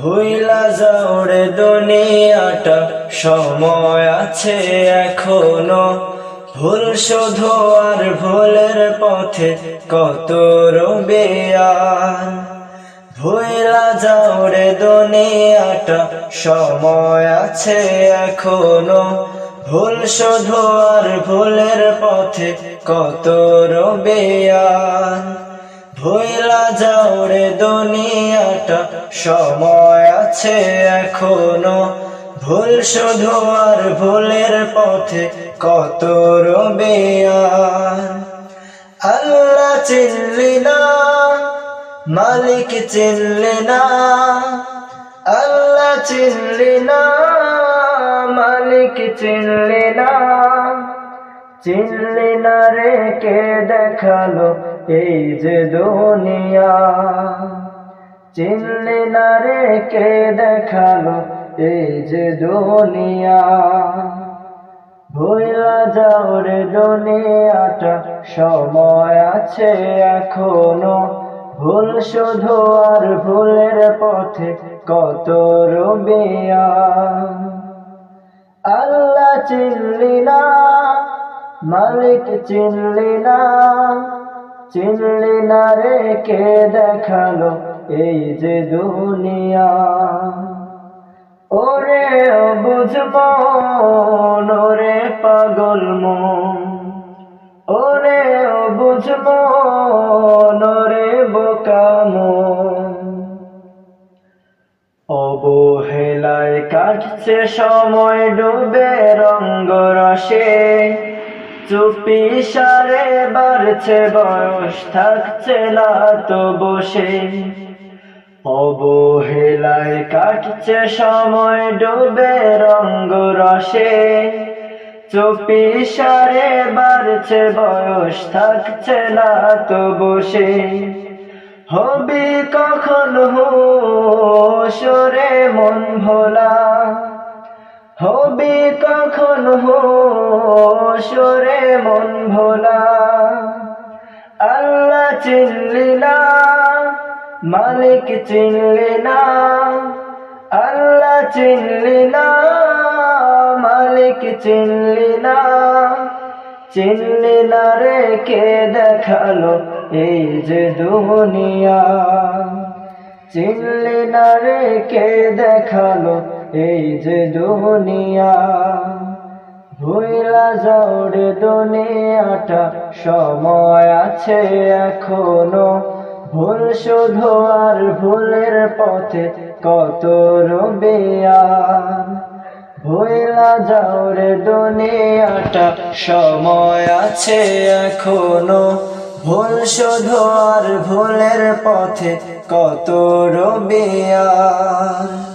ভুইলা যাওরে দুনিয়াটা সময় আছে এখনও। ভুল শুধু আর ভুলের পথে কত রবে আর ভুইলা যাওরে দুনিয়াটা সময় আছে এখনও। ভুল শুধু আর ভুলের পথে কত রবে ভুইলা যাও রে দুনিয়াটা, সময় আছে এখনও। ভুল শুধু আর ভুলের পথে কত রবে আল্লাহ চিনলি না, মালিক চিনলি না। আল্লাহ চিনলি না, মালিক চিনলি না। চিনলি না রে কে দেখাল এই যে দুনিয়া। চিনলি না রে কে দেখাল এই যে দুনিয়া। ভুইলা যাও রে দুনিয়াটা, সময় আছে এখনও। ভুল শুধু আর ভুলের পথে কত রবিয়া আল্লাহ চিনলি না, মালিক চিনলি না চিনলি না রে, কে দেখাল এই যে দুনিয়া? ওরে বুঝব, ওরে পাগল মন। ওরে বুঝব, ওরে বোকা মন। অবহেলায় কাটছে সময় ডুবে রঙ্গ রসে চুপি সারে বাড়ছে বয়স, থাকছে না তো বসে। অবহেলায় কাটছে সময়, ডুবে রঙ্গ রসে। চুপি সারে বাড়ছে বয়স, থাকছে না তো বসে। হবি কখন হোসরে মন ভোলা? হবি কখন হোসরে মালিক চিনলি না, আল্লাহ চিনলি না, মালিক চিনলি না। চিনলি না রে কে দেখাল এই যে দুনিয়া। চিনলি না রে কে দেখাল এই যে দুনিয়া। ভুইলা যাওরে দুনিয়াটা সময় আছে এখনও। ভুল শুধু আর ভুলের পথে কত রবিয়ান ভুলা যাও রে দুনিয়াটা, সময় আছে এখনও। ভুল শুধু আর ভুলের পথে কত রবিয়ান